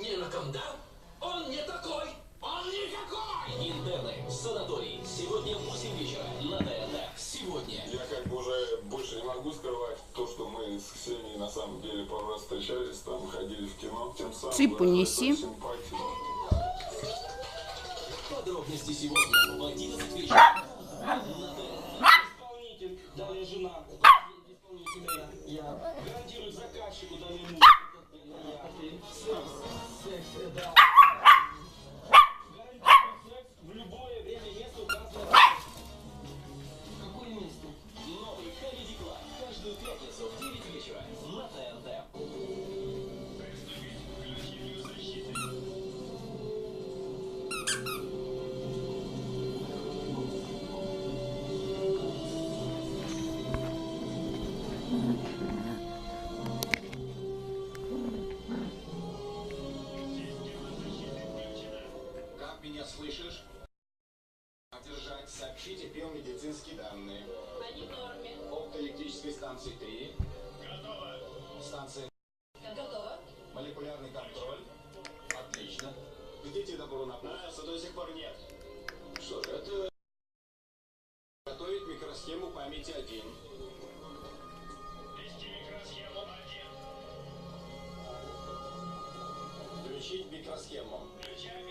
Ниноком, да? Он не такой! Он никакой! Интерны, санаторий. Сегодня в 8 вечера на ТНТ. Сегодня. Я как бы уже больше не могу скрывать то, что мы с Ксенией на самом деле пару раз встречались, там ходили в кино, тем самым Цыпу неси. Подробности сегодня в 11 вечера. исполнитель, далее жена. Исполнителя я. Я гарантирую заказчику, далее муж. Меня слышишь? Держать, сообщите биомедицинские данные. Они в норме. Оптоэлектрической станции 3. Готово. Станция Готово. молекулярный контроль. Отлично. Где добро на НАСА до сих пор нет. Что же, это... Готовить микросхему памяти 1. Вести микросхему один. Включить микросхему.